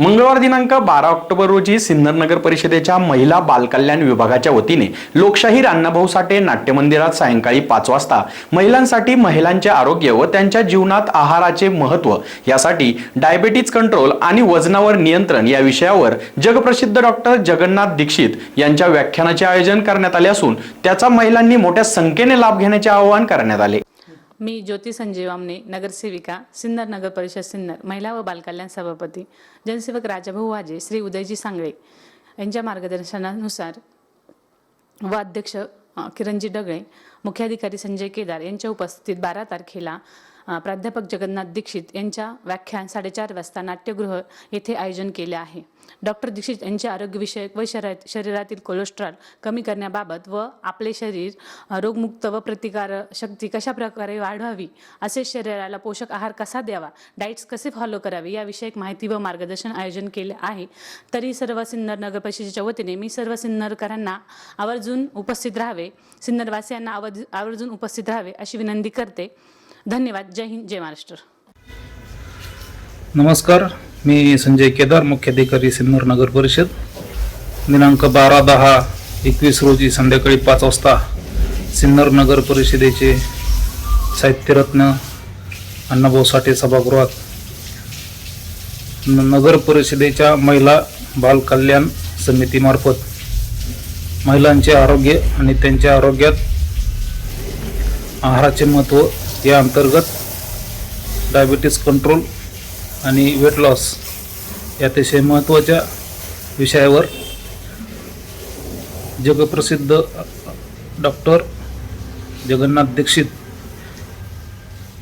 मंगळवार दिनांक बारा ऑक्टोबर रोजी सिन्नर नगर परिषदेच्या महिला बालकल्याण विभागाच्या वतीने लोकशाहीर अण्णाभाऊ साठे नाट्य मंदिरात सायंकाळी पाच वाजता महिलांसाठी महिलांचे आरोग्य व त्यांच्या जीवनात आहाराचे महत्त्व यासाठी डायबेटीज कंट्रोल आणि वजनावर नियंत्रण या विषयावर जगप्रसिद्ध डॉक्टर जगन्नाथ दीक्षित यांच्या व्याख्यानाचे आयोजन करण्यात आले असून त्याचा महिलांनी मोठ्या संख्येने लाभ घेण्याचे आवाहन करण्यात आले. मी ज्योती संजीव वामने नगरसेविका सिन्नर नगर परिषद सिन्नर महिला व बालकल्याण सभापती जनसेवक राजाभाऊ वाजे श्री उदयजी सांगळे. यांच्या मार्गदर्शनानुसार व अध्यक्ष किरणजी डगळे मुख्याधिकारी संजय केदार यांच्या उपस्थितीत बारा तारखेला प्राध्यापक जगन्नाथ दीक्षित यांच्या व्याख्यान साडेचार वाजता नाट्यगृह येथे आयोजन केले आहे. डॉक्टर दीक्षित यांचे आरोग्यविषयक व शरीरात शरीरातील कोलेस्ट्रॉल कमी करण्याबाबत व आपले शरीर रोगमुक्त व प्रतिकार शक्ती कशा प्रकारे वाढवावी असे शरीराला पोषक आहार कसा द्यावा डाईट्स कसे फॉलो करावे याविषयक माहिती व मार्गदर्शन आयोजन केले आहे. तरी सर्व सिन्नर नगर परिषदेच्या वतीने मी सर्व सिन्नरकरांना आवर्जून उपस्थित राहावे. सिन्नरवासियांना आवर्ज आवर्जून उपस्थित राहावे अशी विनंती करते. धन्यवाद. जय हिंद जय महाराष्ट्र. नमस्कार. मी संजय केदार मुख्याधिकारी सिन्नर नगर परिषद. दिनांक बारा दहा एकवीस रोजी संध्याकाळी पाच वाजता सिन्नर नगर परिषदेचे साहित्यरत्न अण्णाभाऊ साठे सभागृहात नगर परिषदेच्या महिला बालकल्याण समितीमार्फत महिलांचे आरोग्य आणि त्यांच्या आरोग्यात आहाराचे महत्त्व या अंतर्गत डायबिटीस कंट्रोल आणि वेट लॉस या अतिशय महत्त्वाच्या विषयावर जगप्रसिद्ध डॉक्टर जगन्नाथ दीक्षित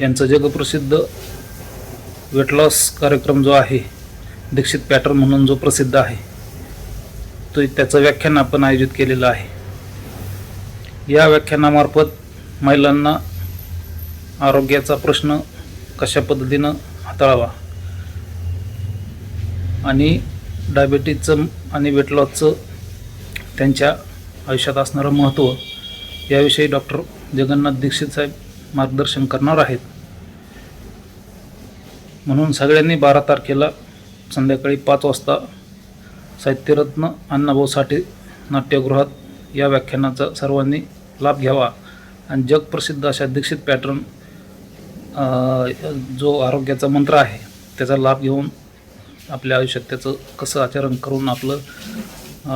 यांचं जगप्रसिद्ध वेट लॉस कार्यक्रम जो आहे दीक्षित पॅटर्न म्हणून जो प्रसिद्ध आहे तो त्याचं व्याख्यान आपण आयोजित केलेलं आहे. या व्याख्यानामार्फत महिलांना आरोग्याचा प्रश्न कशा पद्धतीनं हाताळावा? आणि डायबेटीजचं आणि वेट लॉसचं त्यांच्या आयुष्यात असणारं महत्त्व याविषयी डॉक्टर जगन्नाथ दीक्षित साहेब मार्गदर्शन करणार आहेत. म्हणून सगळ्यांनी बारा तारखेला संध्याकाळी पाच वाजता साहित्यरत्न अण्णाभाऊ साठे नाट्यगृहात या व्याख्यानाचा सर्वांनी लाभ घ्यावा. आणि जगप्रसिद्ध अशा दीक्षित पॅटर्न जो आरोग्याचा मंत्र आहे त्याचा लाभ घेऊन आपल्या आयुष्यात त्याचं कसं आचरण करून आपलं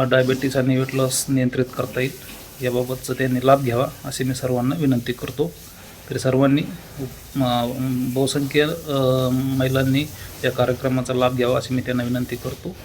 डायबेटीस आणि वेट लॉस नियंत्रित करता येईल याबाबतचं त्यांनी लाभ घ्यावा असे मी सर्वांना विनंती करतो. तरी सर्वांनी उप- बहुसंख्य महिलांनी या कार्यक्रमाचा लाभ घ्यावा अशी मी त्यांना विनंती करतो.